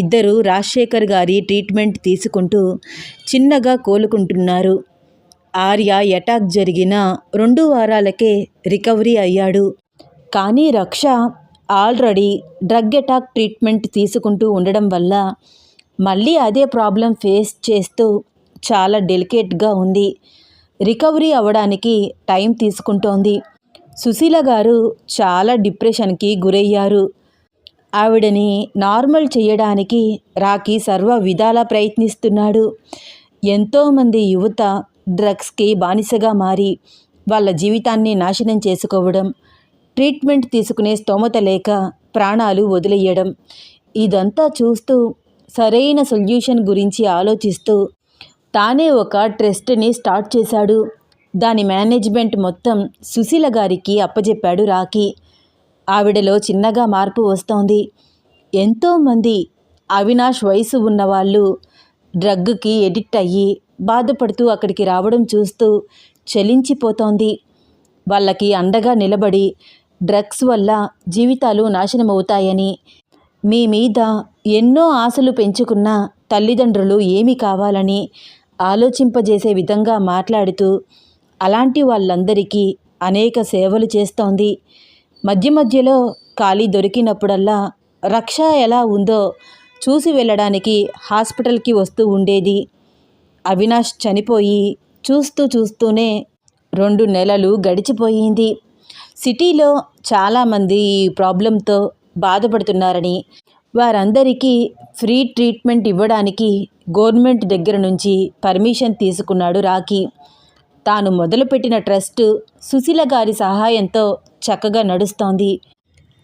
ఇద్దరు రాజశేఖర్ గారి ట్రీట్మెంట్ తీసుకుంటూ చిన్నగా కోలుకుంటున్నారు. ఆర్య అటాక్ జరిగిన రెండు వారాలకే రికవరీ అయ్యాడు. కానీ రక్ష ఆల్రెడీ డ్రగ్ అటాక్ ట్రీట్మెంట్ తీసుకుంటూ ఉండడం వల్ల మళ్ళీ అదే ప్రాబ్లం ఫేస్ చేస్తూ చాలా డెలికేట్గా ఉంది. రికవరీ అవ్వడానికి టైం తీసుకుంటోంది. సుశీల గారు చాలా డిప్రెషన్కి గురయ్యారు. ఆవిడని నార్మల్ చేయడానికి రాకీ సర్వ విధాలా ప్రయత్నిస్తున్నాడు. ఎంతోమంది యువత డ్రగ్స్కి బానిసగా మారి వాళ్ళ జీవితాన్ని నాశనం చేసుకోవడం ట్రీట్మెంట్ తీసుకునే స్తోమత లేక ప్రాణాలు వదిలేయడం ఇదంతా చూస్తూ సరైన సొల్యూషన్ గురించి ఆలోచిస్తూ తానే ఒక ట్రస్ట్ని స్టార్ట్ చేశాడు. దాని మేనేజ్మెంట్ మొత్తం సుశీల గారికి అప్పజెప్పాడు రాకీ ఆవిడలో చిన్నగా మార్పు వస్తోంది. ఎంతోమంది అవినాష్ వయసు ఉన్నవాళ్ళు డ్రగ్కి ఎడిక్ట్ అయ్యి బాధపడుతూ అక్కడికి రావడం చూస్తూ చలించిపోతోంది. వాళ్ళకి అండగా నిలబడి డ్రగ్స్ వల్ల జీవితాలు నాశనమవుతాయని మీ మీద ఎన్నో ఆశలు పెంచుకున్న తల్లిదండ్రులు ఏమి కావాలని ఆలోచింపజేసే విధంగా మాట్లాడుతూ అలాంటి వాళ్ళందరికీ అనేక సేవలు చేస్తోంది. మధ్య మధ్యలో ఖాళీ దొరికినప్పుడల్లా రక్ష ఎలా ఉందో చూసి వెళ్ళడానికి హాస్పిటల్కి వస్తూ ఉండేది. అవినాష్ చనిపోయి చూస్తూ చూస్తూనే రెండు నెలలు గడిచిపోయింది. సిటీలో చాలామంది ఈ ప్రాబ్లంతో బాధపడుతున్నారని వారందరికీ ఫ్రీ ట్రీట్మెంట్ ఇవ్వడానికి గవర్నమెంట్ దగ్గర నుంచి పర్మిషన్ తీసుకున్నాడు రాకీ తాను మొదలుపెట్టిన ట్రస్ట్ సుశీల గారి సహాయంతో చక్కగా నడుస్తోంది.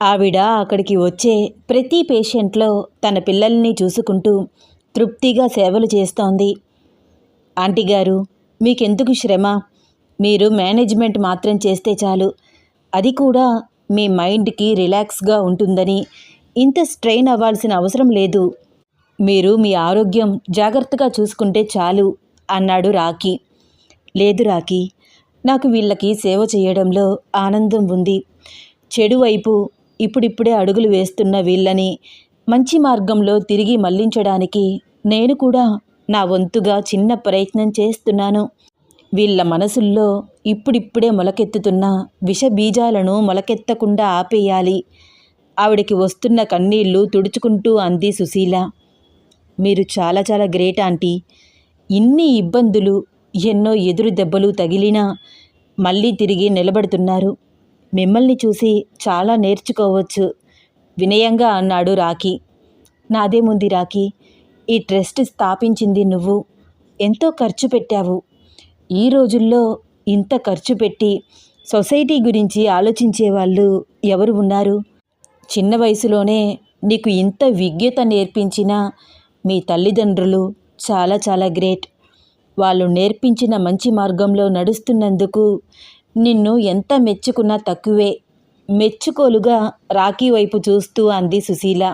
ఆవిడ అక్కడికి వచ్చే ప్రతి పేషెంట్లో తన పిల్లల్ని చూసుకుంటూ తృప్తిగా సేవలు చేస్తోంది. ఆంటీ గారు మీకెందుకు శ్రమ? మీరు మేనేజ్మెంట్ మాత్రం చేస్తే చాలు. అది కూడా మీ మైండ్కి రిలాక్స్గా ఉంటుందని ఇంత స్ట్రెయిన్ అవ్వాల్సిన అవసరం లేదు. మీరు మీ ఆరోగ్యం జాగ్రత్తగా చూసుకుంటే చాలు అన్నాడు రాకీ లేదు రాకీ నాకు వీళ్ళకి సేవ చేయడంలో ఆనందం ఉంది. చెడు వైపు ఇప్పుడిప్పుడే అడుగులు వేస్తున్న వీళ్ళని మంచి మార్గంలో తిరిగి మళ్ళించడానికి నేను కూడా నా వంతుగా చిన్న ప్రయత్నం చేస్తున్నాను. వీళ్ళ మనసుల్లో ఇప్పుడిప్పుడే మొలకెత్తుతున్న విష బీజాలను మొలకెత్తకుండా ఆపేయాలి. ఆవిడకి వస్తున్న కన్నీళ్ళు తుడుచుకుంటూ అంది సుశీల. మీరు చాలా చాలా గ్రేట్ ఆంటీ. ఇన్ని ఇబ్బందులు ఎన్నో ఎదురు దెబ్బలు తగిలినా మళ్ళీ తిరిగి నిలబడుతున్నారు. మిమ్మల్ని చూసి చాలా నేర్చుకోవచ్చు. వినయంగా అన్నాడు రాఖీ. నాదేముంది రాఖీ. ఈ ట్రస్ట్ స్థాపించింది నువ్వు. ఎంతో ఖర్చు పెట్టావు. ఈ రోజుల్లో ఇంత ఖర్చు పెట్టి సొసైటీ గురించి ఆలోచించే వాళ్ళు ఎవరు ఉన్నారు? చిన్న వయసులోనే నీకు ఇంత విజ్ఞత నేర్పించిన మీ తల్లిదండ్రులు చాలా చాలా గ్రేట్. వాళ్ళు నేర్పించిన మంచి మార్గంలో నడుస్తున్నందుకు నిన్ను ఎంత మెచ్చుకున్నా తక్కువే. మెచ్చుకోలుగా రాఖీ వైపు చూస్తూ అంది సుశీల.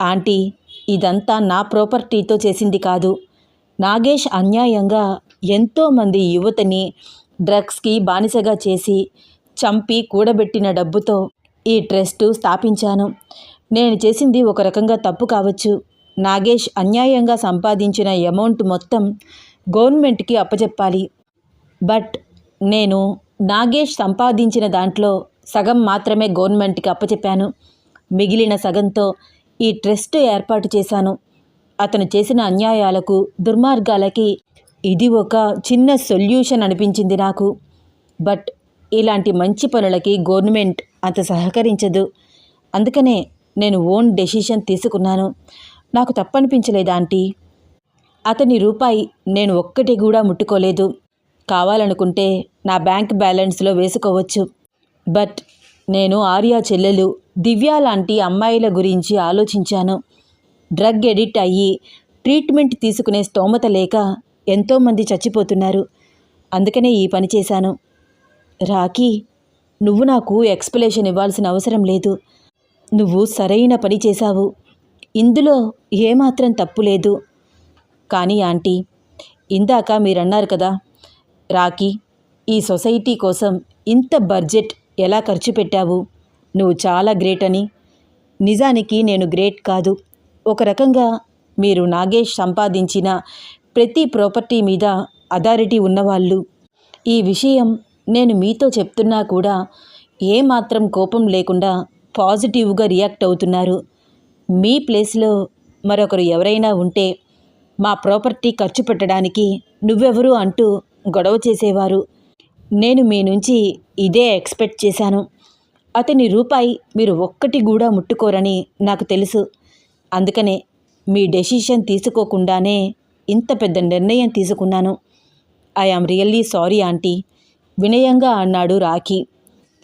ఆంటీ ఇదంతా నా ప్రాపర్టీతో చేసింది కాదు. నాగేష్ అన్యాయంగా ఎంతోమంది యువతని డ్రగ్స్కి బానిసగా చేసి చంపి కూడబెట్టిన డబ్బుతో ఈ ట్రస్ట్ స్థాపించాను. నేను చేసింది ఒక రకంగా తప్పు కావచ్చు. నాగేష్ అన్యాయంగా సంపాదించిన అమౌంట్ మొత్తం గవర్నమెంట్కి అప్పచెప్పాలి బట్ నేను నాగేష్ సంపాదించిన దాంట్లో సగం మాత్రమే గవర్నమెంట్కి అప్పచెప్పాను మిగిలిన సగంతో ఈ ట్రస్ట్ ఏర్పాటు చేశాను. అతను చేసిన అన్యాయాలకు దుర్మార్గాలకి ఇది ఒక చిన్న సొల్యూషన్ అనిపించింది నాకు. బట్ ఇలాంటి మంచి పనులకి గవర్నమెంట్ అంత సహకరించదు. అందుకనే నేను ఓన్ డెసిషన్ తీసుకున్నాను. నాకు తప్పనిపించలేదా ఆంటీ? అతని రూపాయి నేను ఒక్కటి కూడా ముట్టుకోలేదు. కావాలనుకుంటే నా బ్యాంక్ బ్యాలెన్స్లో వేసుకోవచ్చు. బట్ నేను ఆర్యా చెల్లెలు దివ్య లాంటి అమ్మాయిల గురించి ఆలోచించాను. డ్రగ్ ఎడిట్ అయ్యి ట్రీట్మెంట్ తీసుకునే స్తోమత లేక ఎంతోమంది చచ్చిపోతున్నారు. అందుకనే ఈ పని చేశాను. రాకీ నువ్వు నాకు ఎక్స్ప్లెనేషన్ ఇవ్వాల్సిన అవసరం లేదు. నువ్వు సరైన పని చేశావు. ఇందులో ఏమాత్రం తప్పు లేదు. కానీ ఆంటీ ఇందాక మీరన్నారు కదా రాకీ ఈ సొసైటీ కోసం ఇంత బడ్జెట్ ఎలా ఖర్చు పెట్టావు? నువ్వు చాలా గ్రేట్ అని. నిజానికి నేను గ్రేట్ కాదు. ఒక రకంగా మీరు నాగేష్ సంపాదించిన ప్రతి ప్రాపర్టీ మీద అథారిటీ ఉన్నవాళ్ళు. ఈ విషయం నేను మీతో చెప్తున్నా కూడా ఏమాత్రం కోపం లేకుండా పాజిటివ్గా రియాక్ట్ అవుతున్నారు. మీ ప్లేస్లో మరొకరు ఎవరైనా ఉంటే మా ప్రాపర్టీ ఖర్చు పెట్టడానికి నువ్వెవరు అంటూ గొడవ చేసేవారు. నేను మీ నుంచి ఇదే ఎక్స్పెక్ట్ చేశాను. అతని రూపాయి మీరు ఒక్కటి కూడా ముట్టుకోరని నాకు తెలుసు. అందుకనే మీ డెసిషన్ తీసుకోకుండానే ఇంత పెద్ద నిర్ణయం తీసుకున్నాను. I am really sorry aunty. వినయంగా అన్నాడు రాఖీ.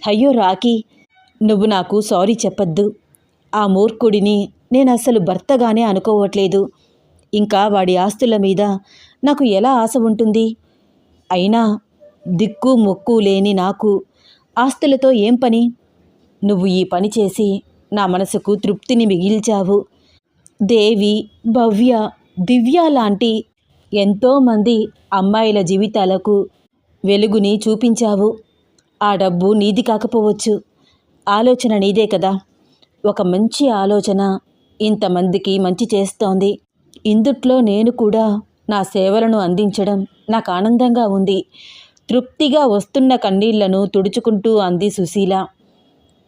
అయ్యో రాఖీ నువ్వు నాకు సారీ చెప్పొద్దు. ఆ మూర్ఖుడిని నేను అసలు భర్తగానే అనుకోవట్లేదు. ఇంకా వాడి ఆస్తుల మీద నాకు ఎలా ఆశ ఉంటుంది? అయినా దిక్కు మొక్కు లేని నాకు ఆస్తులతో ఏం పని? నువ్వు ఈ పని చేసి నా మనసుకు తృప్తిని మిగిల్చావు. దేవి భవ్య దివ్య లాంటి ఎంతోమంది అమ్మాయిల జీవితాలకు వెలుగుని చూపించావు. ఆ డబ్బు నీది కాకపోవచ్చు. ఆలోచన నీదే కదా. ఒక మంచి ఆలోచన ఇంతమందికి మంచి చేస్తోంది. ఇందుట్లో నేను కూడా నా సేవలను అందించడం నాకు ఆనందంగా ఉంది. తృప్తిగా వస్తున్న కన్నీళ్ళను తుడుచుకుంటూ అంది సుశీల.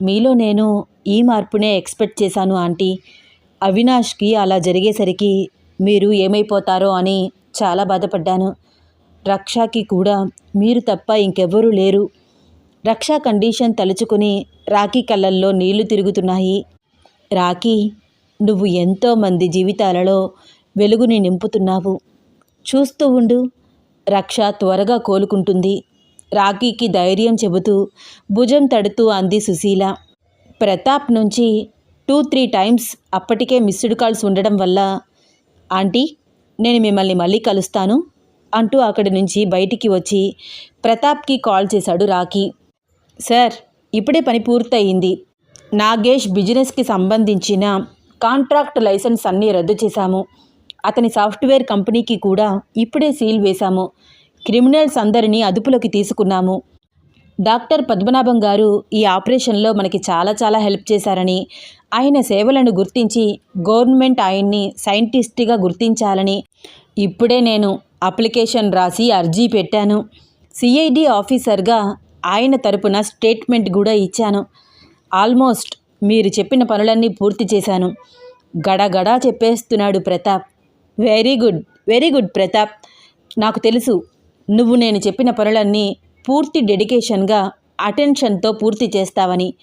మీలో నేను ఈ మార్పునే ఎక్స్పెక్ట్ చేశాను ఆంటీ. అవినాష్కి అలా జరిగేసరికి మీరు ఏమైపోతారో అని చాలా బాధపడ్డాను. రక్షకి కూడా మీరు తప్ప ఇంకెవ్వరూ లేరు. రక్షా కండిషన్ తలుచుకుని రాఖీ కళ్ళల్లో నీళ్ళు తిరుగుతున్నాయి. రాఖీ నువ్వు ఎంతోమంది జీవితాలలో వెలుగుని నింపుతున్నావు. చూస్తూ ఉండు. రక్ష త్వరగా కోలుకుంటుంది. రాఖీకి ధైర్యం చెబుతూ భుజం తడుతూ అంది సుశీల. ప్రతాప్ నుంచి టూ త్రీ టైమ్స్ అప్పటికే మిస్డ్ కాల్స్ ఉండడం వల్ల ఆంటీ నేను మిమ్మల్ని మళ్ళీ కలుస్తాను అంటూ అక్కడి నుంచి బయటికి వచ్చి ప్రతాప్కి కాల్ చేశాడు రాఖీ. సార్ ఇప్పుడే పని పూర్తయింది. నాగేష్ బిజినెస్కి సంబంధించిన కాంట్రాక్ట్ లైసెన్స్ అన్నీ రద్దు చేశాము. అతని సాఫ్ట్వేర్ కంపెనీకి కూడా ఇప్పుడే సీల్ వేశాము. క్రిమినల్స్ అందరినీ అదుపులోకి తీసుకున్నాము. డాక్టర్ పద్మనాభం గారు ఈ ఆపరేషన్లో మనకి చాలా చాలా హెల్ప్ చేశారని ఆయన సేవలను గుర్తించి గవర్నమెంట్ ఆయన్ని సైంటిస్ట్గా గుర్తించాలని ఇప్పుడే నేను అప్లికేషన్ రాసి అర్జీ పెట్టాను. సిఐడి ఆఫీసర్గా ఆయన తరపున స్టేట్మెంట్ కూడా ఇచ్చాను. ఆల్మోస్ట్ మీరు చెప్పిన పనులన్నీ పూర్తి చేశాను. గడగడా చెప్పేస్తున్నాడు Pratap. Very good very good Pratap. నాకు తెలుసు నువ్వు నేను చెప్పిన పనులన్నీ పూర్తి డెడికేషన్గా అటెన్షన్తో పూర్తి చేస్తావని.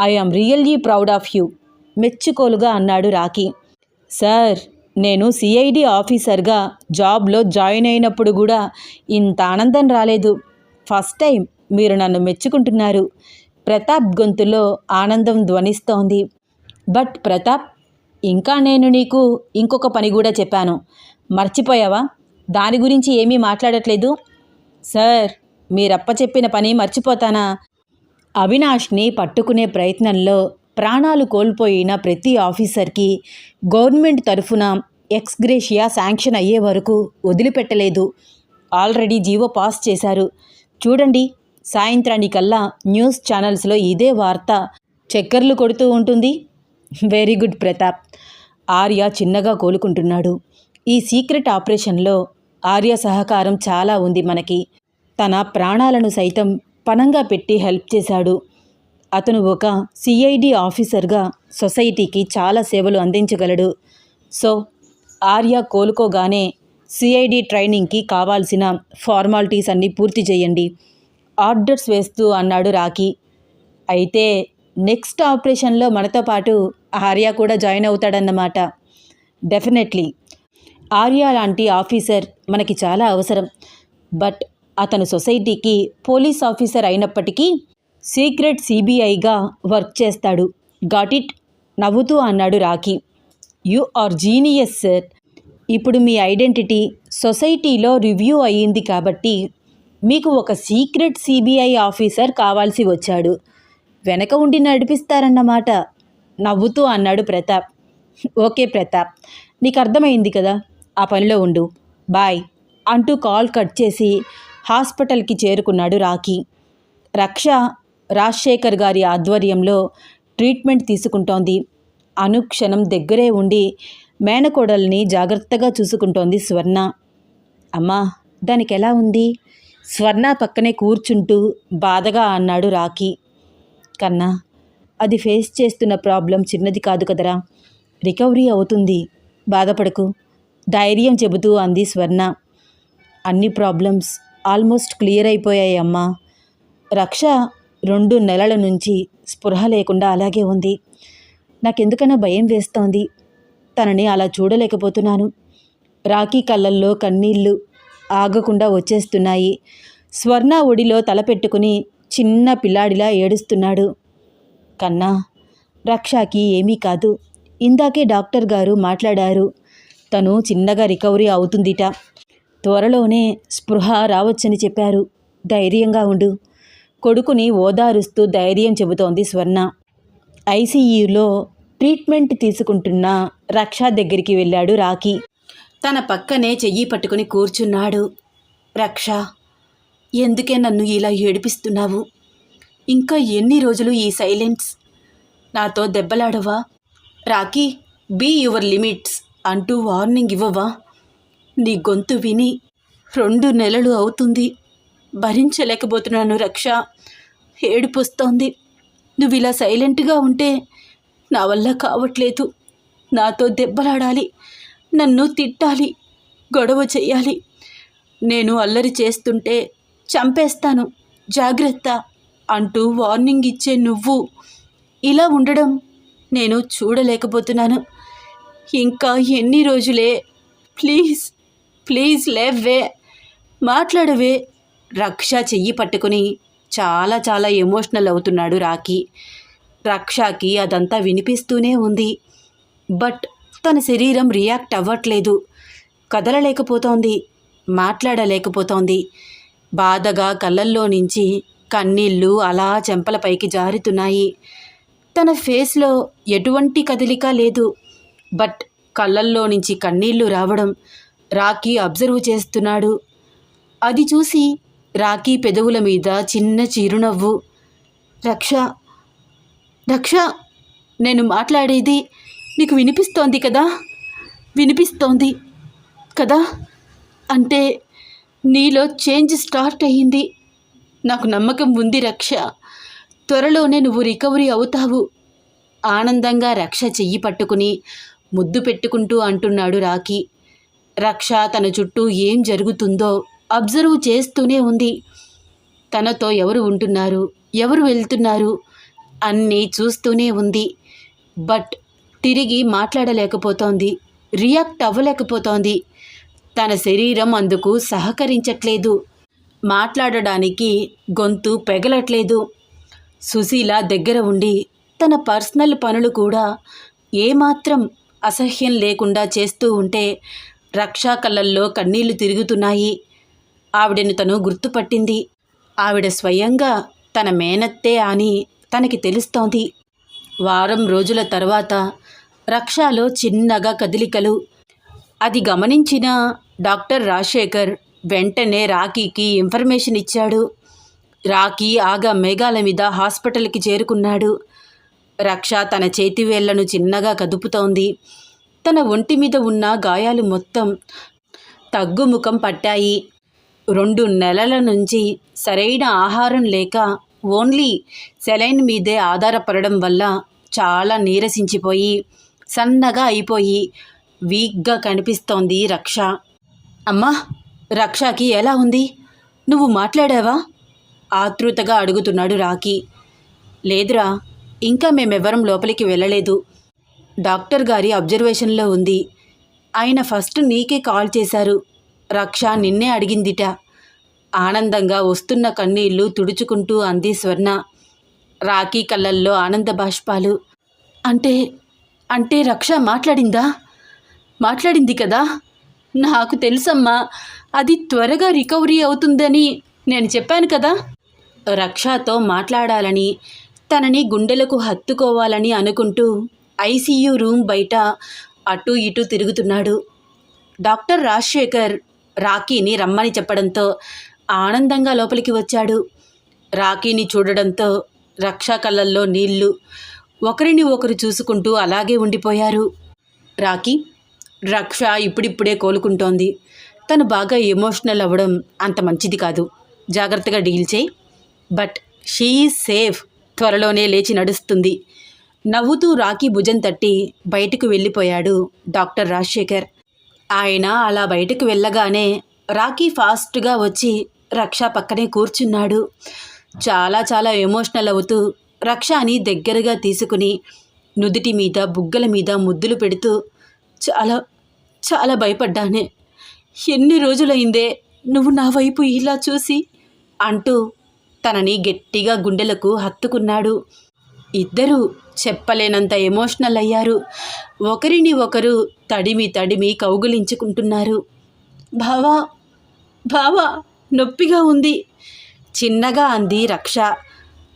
I am really proud of you మెచ్చుకోలుగా అన్నాడు రాకీ సార్ నేను సిఐడి ఆఫీసర్గా జాబ్లో జాయిన్ అయినప్పుడు కూడా ఇంత ఆనందం రాలేదు. ఫస్ట్ టైం మీరు నన్ను మెచ్చుకుంటున్నారు. ప్రతాప్ గొంతులో ఆనందం ధ్వనిస్తోంది. బట్ ప్రతాప్ ఇంకా నేను నీకు ఇంకొక పని కూడా చెప్పాను. మర్చిపోయావా? దాని గురించి ఏమీ మాట్లాడట్లేదు? సార్ మీరప్ప చెప్పిన పని మర్చిపోతానా? అవినాష్ని పట్టుకునే ప్రయత్నంలో ప్రాణాలు కోల్పోయిన ప్రతి ఆఫీసర్కి గవర్నమెంట్ తరఫున ఎక్స్గ్రేషియా శాంక్షన్ అయ్యే వరకు వదిలిపెట్టలేదు. ఆల్రెడీ జీవో పాస్ చేశారు. చూడండి సాయంత్రానికల్లా న్యూస్ ఛానల్స్లో ఇదే వార్త. చక్కర్లు కొడుతూ ఉంటుంది. Very good Pratap. ఆర్య చిన్నగా కోలుకుంటున్నాడు. ఈ సీక్రెట్ ఆపరేషన్లో ఆర్య సహకారం చాలా ఉంది మనకి. తన ప్రాణాలను సైతం పనంగా పెట్టి హెల్ప్ చేశాడు. అతను ఒక సిఐడి ఆఫీసర్గా సొసైటీకి చాలా సేవలు అందించగలడు. సో ఆర్య కోలుకోగానే సిఐడి ట్రైనింగ్కి కావాల్సిన ఫార్మాలిటీస్ అన్నీ పూర్తి చేయండి. ఆర్డర్స్ వేస్తూ అన్నాడు రాకీ అయితే నెక్స్ట్ ఆపరేషన్లో మనతో పాటు ఆర్య కూడా జాయిన్ అవుతాడన్నమాట. డెఫినెట్లీ. ఆర్య లాంటి ఆఫీసర్ మనకి చాలా అవసరం. బట్ అతను సొసైటీకి పోలీస్ ఆఫీసర్ అయినప్పటికీ సీక్రెట్ సిబిఐగా వర్క్ చేస్తాడు. Got it? నవ్వుతూ అన్నాడు Rakhi. You are genius sir. ఇప్పుడు మీ ఐడెంటిటీ సొసైటీలో రివ్యూ అయ్యింది కాబట్టి మీకు ఒక సీక్రెట్ సిబిఐ ఆఫీసర్ కావాల్సి వచ్చాడు. వెనక ఉండి నడిపిస్తారన్నమాట. నవ్వుతూ అన్నాడు ప్రతాప్. ఓకే ప్రతాప్ నీకు అర్థమైంది కదా ఆ పనిలో ఉండు. బాయ్ అంటూ కాల్ కట్ చేసి హాస్పిటల్కి చేరుకున్నాడు రాకీ రక్ష రాజశేఖర్ గారి ఆధ్వర్యంలో ట్రీట్మెంట్ తీసుకుంటోంది. అనుక్షణం దగ్గరే ఉండి మేనకోడల్ని జాగ్రత్తగా చూసుకుంటోంది స్వర్ణ. అమ్మా దానికి ఎలా ఉంది? స్వర్ణ పక్కనే కూర్చుంటూ బాధగా అన్నాడు రాకీ కన్నా. అది ఫేస్ చేస్తున్న ప్రాబ్లం చిన్నది కాదు కదరా. రికవరీ అవుతుంది. బాధపడకు. ధైర్యం చెబుతూ అంది స్వర్ణ. అన్ని ప్రాబ్లమ్స్ ఆల్మోస్ట్ క్లియర్ అయిపోయాయి అమ్మా. రక్ష రెండు నెలల నుంచి స్పృహ లేకుండా అలాగే ఉంది. నాకెందుకన్నా భయం వేస్తోంది. తనని అలా చూడలేకపోతున్నాను. రాఖీ కళ్ళల్లో కన్నీళ్ళు ఆగకుండా వచ్చేస్తున్నాయి. స్వర్ణ ఒడిలో తలపెట్టుకుని చిన్న పిల్లాడిలా ఏడుస్తున్నాడు. కన్నా రక్షకి ఏమీ కాదు. ఇందాకే డాక్టర్ గారు మాట్లాడారు. తను చిన్నగా రికవరీ అవుతుందిట. త్వరలోనే స్పృహ రావచ్చని చెప్పారు. ధైర్యంగా ఉండు. కొడుకుని ఓదారుస్తూ ధైర్యం చెబుతోంది స్వర్ణ. ఐసీయూలో ట్రీట్మెంట్ తీసుకుంటున్న రక్ష దగ్గరికి వెళ్ళాడు రాకీ తన పక్కనే చెయ్యి పట్టుకుని కూర్చున్నాడు. రక్ష ఎందుకే నన్ను ఇలా ఏడిపిస్తున్నావు? ఇంకా ఎన్ని రోజులు ఈ సైలెన్స్? నాతో దెబ్బలాడవా? రాకీ బీ యువర్ లిమిట్స్ అంటూ వార్నింగ్ ఇవ్వవా? నీ గొంతు విని రెండు నెలలు అవుతుంది. భరించలేకపోతున్నాను రక్ష. ఏడుపొస్తోంది. నువ్వు ఇలా సైలెంట్గా ఉంటే నా వల్ల కావట్లేదు. నాతో దెబ్బలాడాలి. నన్ను తిట్టాలి. గొడవ చెయ్యాలి నేను అల్లరి చేస్తుంటే చంపేస్తాను. జాగ్రత్త అంటూ వార్నింగ్ ఇచ్చే నువ్వు. ఇలా ఉండడం నేను చూడలేకపోతున్నాను. ఇంకా ఎన్ని రోజులే? ప్లీజ్ ప్లీజ్ లేవ్వే. మాట్లాడవే. రక్ష చెయ్యి పట్టుకుని చాలా చాలా ఎమోషనల్ అవుతున్నాడు రాఖీ. రక్షకి అదంతా వినిపిస్తూనే ఉంది. బట్ తన శరీరం రియాక్ట్ అవ్వట్లేదు. కదలలేకపోతోంది. మాట్లాడలేకపోతోంది. బాధగా కళ్ళల్లో నుంచి కన్నీళ్ళు అలా చెంపలపైకి జారుతున్నాయి. తన ఫేస్లో ఎటువంటి కదలిక లేదు. బట్ కళ్ళల్లో నుంచి కన్నీళ్ళు రావడం రాఖీ అబ్జర్వ్ చేస్తున్నాడు. అది చూసి రాఖీ పెదవుల మీద చిన్న చిరునవ్వు. రక్ష రక్ష నేను మాట్లాడేది నీకు వినిపిస్తోంది కదా? వినిపిస్తోంది కదా? అంటే నీలో చేంజ్ స్టార్ట్ అయ్యింది. నాకు నమ్మకం ఉంది రక్ష. త్వరలోనే నువ్వు రికవరీ అవుతావు. ఆనందంగా రక్ష చెయ్యి పట్టుకుని ముద్దు పెట్టుకుంటూ అంటున్నాడు రాఖీ. రక్ష తన చుట్టూ ఏం జరుగుతుందో అబ్జర్వ్ చేస్తూనే ఉంది. తనతో ఎవరు ఉంటున్నారు? ఎవరు వెళ్తున్నారు? అన్నీ చూస్తూనే ఉంది. బట్ తిరిగి మాట్లాడలేకపోతోంది. రియాక్ట్ అవ్వలేకపోతోంది. తన శరీరం అందుకు సహకరించట్లేదు. మాట్లాడడానికి గొంతు పెగలట్లేదు. సుశీల దగ్గర ఉండి తన పర్సనల్ పనులు కూడా ఏమాత్రం అసహ్యం లేకుండా చేస్తూ ఉంటే రక్షా కళ్ళల్లో కన్నీళ్ళు తిరుగుతున్నాయి. ఆవిడను తను గుర్తుపట్టింది. ఆవిడ స్వయంగా తన మేనత్తే అని తనకి తెలుస్తోంది. వారం రోజుల తర్వాత రక్షాలో చిన్నగా కదలికలు. అది గమనించిన డాక్టర్ రాజశేఖర్ వెంటనే రాకీకి ఇన్ఫర్మేషన్ ఇచ్చాడు. రాకీ ఆగా మేఘాల మీద హాస్పిటల్కి చేరుకున్నాడు. రక్ష తన చేతివేళ్ళను చిన్నగా కదుపుతోంది. తన ఒంటి మీద ఉన్న గాయాలు మొత్తం తగ్గుముఖం పట్టాయి. రెండు నెలల నుంచి సరైన ఆహారం లేక ఓన్లీ సెలైన్ మీదే ఆధారపడడం వల్ల చాలా నీరసించిపోయి సన్నగా అయిపోయి వీక్గా కనిపిస్తోంది రక్ష. అమ్మా రక్షకి ఎలా ఉంది? నువ్వు మాట్లాడావా? ఆతృతగా అడుగుతున్నాడు రాకీ లేదురా ఇంకా మేమెవ్వరం లోపలికి వెళ్ళలేదు. డాక్టర్ గారి అబ్జర్వేషన్లో ఉంది. ఆయన ఫస్ట్ నీకే కాల్ చేశారు. రక్ష నిన్నే అడిగిందిట. ఆనందంగా వస్తున్న కన్నీళ్ళు తుడుచుకుంటూ అంది స్వర్ణ. రాఖీ కళ్ళల్లో ఆనంద బాష్పాలు. అంటే అంటే రక్ష మాట్లాడిందా? మాట్లాడింది కదా? నాకు తెలుసమ్మా అది త్వరగా రికవరీ అవుతుందని నేను చెప్పాను కదా. రక్షతో మాట్లాడాలని తనని గుండెలకు హత్తుకోవాలని అనుకుంటూ ఐసీయూ రూమ్ బయట అటు ఇటు తిరుగుతున్నాడు. డాక్టర్ రాజశేఖర్ రాకీని రమ్మని చెప్పడంతో ఆనందంగా లోపలికి వచ్చాడు. రాకీని చూడడంతో రక్షా కళ్ళల్లో నీళ్ళు ఒకరిని ఒకరు చూసుకుంటూ అలాగే ఉండిపోయారు. రాకీ రక్ష ఇప్పుడిప్పుడే కోలుకుంటోంది. తను బాగా ఎమోషనల్ అవ్వడం అంత మంచిది కాదు. జాగ్రత్తగా డీల్ చేయి. But she safe. త్వరలోనే లేచి నడుస్తుంది. నవ్వుతూ రాకీ భుజం తట్టి బయటకు వెళ్ళిపోయాడు డాక్టర్ రాజశేఖర్. ఆయన అలా బయటకు వెళ్ళగానే రాకీ ఫాస్ట్గా వచ్చి రక్ష పక్కనే కూర్చున్నాడు. చాలా చాలా ఎమోషనల్ అవుతూ రక్షాని దగ్గరగా తీసుకుని నుదుటి మీద బుగ్గల మీద ముద్దులు పెడుతూ చాలా చాలా భయపడ్డానే. ఎన్ని రోజులైందే నువ్వు నా వైపు ఇలా చూసి? అంటూ తనని గట్టిగా గుండెలకు హత్తుకున్నాడు. ఇద్దరూ చెప్పలేనంత ఎమోషనల్ అయ్యారు. ఒకరిని ఒకరు తడిమి తడిమి కౌగులించుకుంటున్నారు. బావా బావా నొప్పిగా ఉంది. చిన్నగా అంది రక్ష.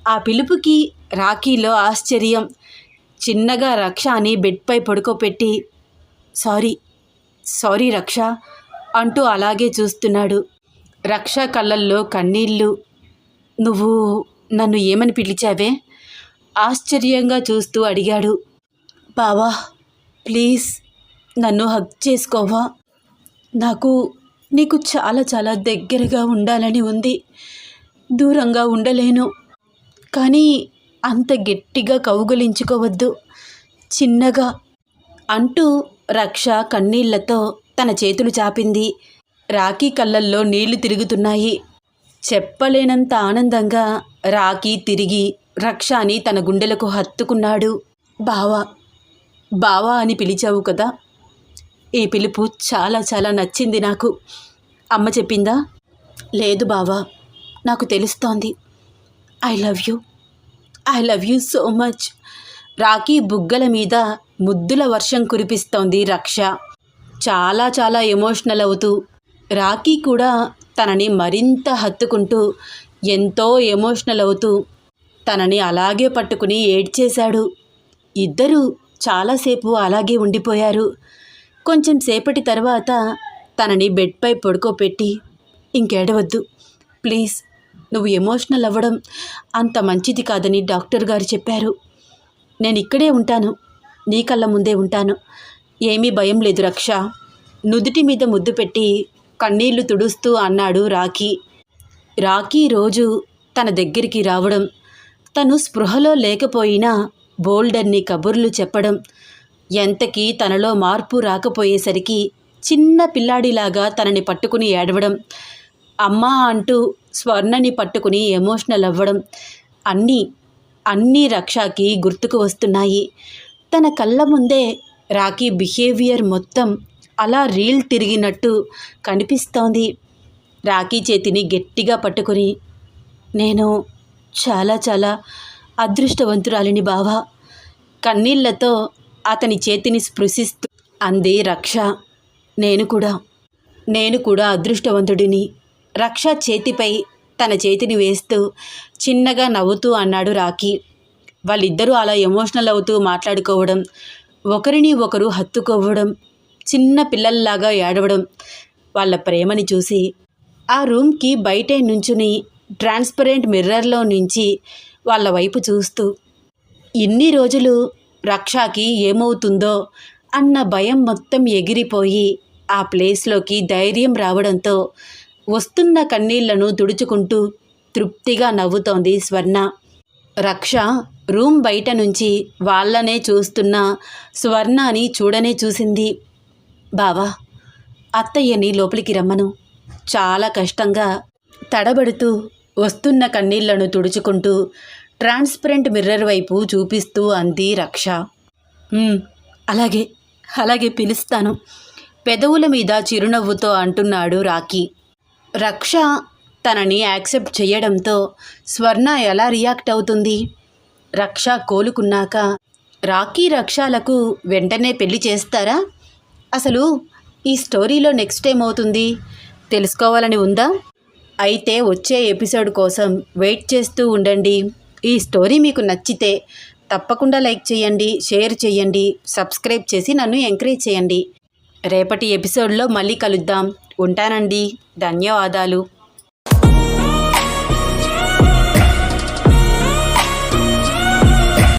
ఆ పిలుపుకి రాఖీలో ఆశ్చర్యం. చిన్నగా రక్ష అని బెడ్పై పడుకోపెట్టి సారీ సారీ రక్ష అంటూ అలాగే చూస్తున్నాడు. రక్ష కళ్ళల్లో కన్నీళ్ళు. నువ్వు నన్ను ఏమని పిలిచావే? ఆశ్చర్యంగా చూస్తూ అడిగాడు. బావా ప్లీజ్ నన్ను హక్ చేసుకోవా? నాకు నీకు చాలా చాలా దగ్గరగా ఉండాలని ఉంది. దూరంగా ఉండలేను. కానీ అంత గట్టిగా కౌగులించుకోవద్దు. చిన్నగా అంటూ రక్ష కన్నీళ్ళతో తన చేతులు చాపింది. రాఖీ కళ్ళల్లో నీళ్ళు తిరుగుతున్నాయి. చెప్పలేనంత ఆనందంగా రాఖీ తిరిగి రక్షాని తన గుండెలకు హత్తుకున్నాడు. బావా బావా అని పిలిచావు కదా. ఈ పిలుపు చాలా చాలా నచ్చింది నాకు. అమ్మ చెప్పిందా? లేదు బావా నాకు తెలుస్తోంది. I love you. I love you so much. Rakhi బుగ్గల మీద ముద్దుల వర్షం కురిపిస్తోంది రక్ష. చాలా చాలా ఎమోషనల్ అవుతూ రాఖీ కూడా తనని మరింత హత్తుకుంటూ ఎంతో ఎమోషనల్ అవుతూ తనని అలాగే పట్టుకుని ఏడ్చేశాడు. ఇద్దరూ చాలాసేపు అలాగే ఉండిపోయారు. కొంచెం సేపటి తర్వాత తనని బెడ్పై పడుకోపెట్టి ఇంకేడవద్దు ప్లీజ్ నువ్వు ఎమోషనల్ అవ్వడం అంత మంచిది కాదని డాక్టర్ గారు చెప్పారు. నేను ఇక్కడే ఉంటాను. నీ కళ్ళ ముందే ఉంటాను. ఏమీ భయం లేదు రక్ష. నుదుటి మీద ముద్దు పెట్టి కన్నీళ్ళు తుడుస్తూ అన్నాడు రాఖీ. రాఖీ రోజు తన దగ్గరికి రావడం తను స్పృహలో లేకపోయినా బోల్డన్ని కబుర్లు చెప్పడం ఎంతకీ తనలో మార్పు రాకపోయేసరికి చిన్న పిల్లాడిలాగా తనని పట్టుకుని ఏడవడం అమ్మా అంటూ స్వర్ణని పట్టుకుని ఎమోషనల్ అవ్వడం అన్నీ అన్నీ రక్షాకి గుర్తుకు వస్తున్నాయి. తన కళ్ళ ముందే రాఖీ బిహేవియర్ మొత్తం అలా రీల్ తిరిగినట్టు కనిపిస్తోంది. రాఖీ చేతిని గట్టిగా పట్టుకుని నేను చాలా చాలా అదృష్టవంతురాలిని బావా. కన్నీళ్ళతో అతని చేతిని స్పృశిస్తూ అంది రక్ష. నేను కూడా నేను కూడా అదృష్టవంతుడిని. రక్ష చేతిపై తన చేతిని వేస్తూ చిన్నగా నవ్వుతూ అన్నాడు రాఖీ. వాళ్ళిద్దరూ అలా ఎమోషనల్ అవుతూ మాట్లాడుకోవడం ఒకరిని ఒకరు హత్తుకోవడం చిన్న పిల్లల్లాగా ఏడవడం వాళ్ళ ప్రేమని చూసి ఆ రూమ్కి బయటే నుంచుని ట్రాన్స్పరెంట్ మిర్రర్లో నుంచి వాళ్ళ వైపు చూస్తూ ఇన్ని రోజులు రక్షాకి ఏమవుతుందో అన్న భయం మొత్తం ఎగిరిపోయి ఆ ప్లేస్లోకి ధైర్యం రావడంతో వస్తున్న కన్నీళ్ళను తుడుచుకుంటూ తృప్తిగా నవ్వుతోంది స్వర్ణ. రక్ష రూమ్ బయట నుంచి వాళ్ళనే చూస్తున్న స్వర్ణని చూడనే చూసింది. బావా అత్తయ్యని లోపలికి రమ్మను. చాలా కష్టంగా తడబడుతూ వస్తున్న కన్నీళ్ళను తుడుచుకుంటూ ట్రాన్స్పరెంట్ మిర్రర్ వైపు చూపిస్తూ అంది రక్ష. అలాగే అలాగే పిలుస్తాను. పెదవుల మీద చిరునవ్వుతో అంటున్నాడు రాకీ రక్ష తనని యాక్సెప్ట్ చేయడంతో స్వర్ణ ఎలా రియాక్ట్ అవుతుంది? రక్ష కోలుకున్నాక రాఖీ రక్షాలకు వెంటనే పెళ్ళి చేస్తారా? అసలు ఈ స్టోరీలో నెక్స్ట్ ఏమవుతుంది? తెలుసుకోవాలని ఉందా? అయితే వచ్చే ఎపిసోడ్ కోసం వెయిట్ చేస్తూ ఉండండి. ఈ స్టోరీ మీకు నచ్చితే తప్పకుండా లైక్ చేయండి షేర్ చేయండి సబ్స్క్రైబ్ చేసి నన్ను ఎంకరేజ్ చేయండి. రేపటి ఎపిసోడ్లో మళ్ళీ కలుద్దాం. ఉంటానండి. ధన్యవాదాలు.